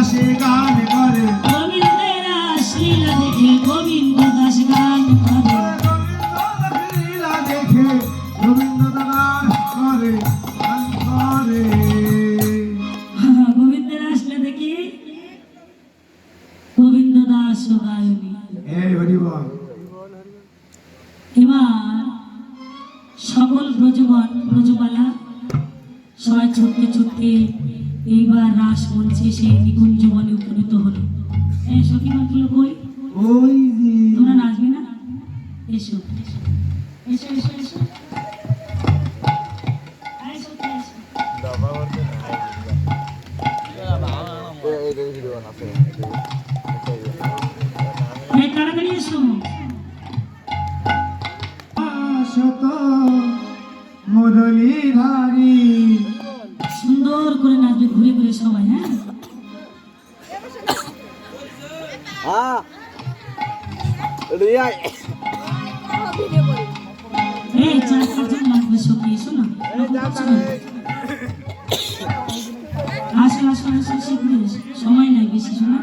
দাসে গান করে গোবিন্দের আশীলা দেখে গোবিন্দ দাস গান করে। লীলা দেখে রবীন্দ্র দাস করে গান করে। গোবিন্দের আসলে দেখি। গোবিন্দ দাস গায়নী। এই হরিবল এবার সকল ব্রজগণ ব্রজবালা সবাই ছুটতে ছুটতে এইবার রাস মঞ্চে সেই নিকুঞ্জ বনে উপনীত হলো। এই সখীমাগুলো কই? ওই যে। তোমরা নাচবে না? এসো এসো এসো এসো। সখী, তাড়াতাড়ি এসো। শত মুরলীধারী। ঘুরে ঘুরে সবাই হ্যাঁ. Riai. এই চার পাঁচজন লাগবে সখী এসো না। আসো আসো আসো শীঘ্রই সময় নাই বেশি শোনা।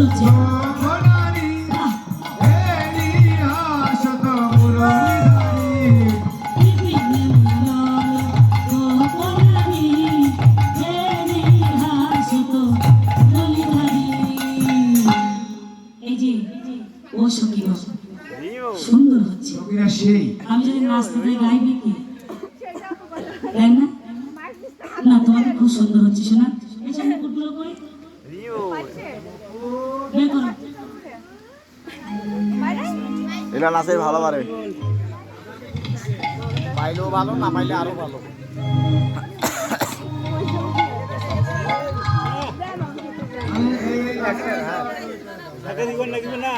যে ও সখী গো, সুন্দর হচ্ছে। আমি যদি নাচতে যাই গাইবে কি? তাই না? না তোমাকে খুব সুন্দর হচ্ছে শোনা এই মুকুটগুলো কই এটা নাচে ভালো পারে পাইলেও ভালো না পাইলে আরও ভালো না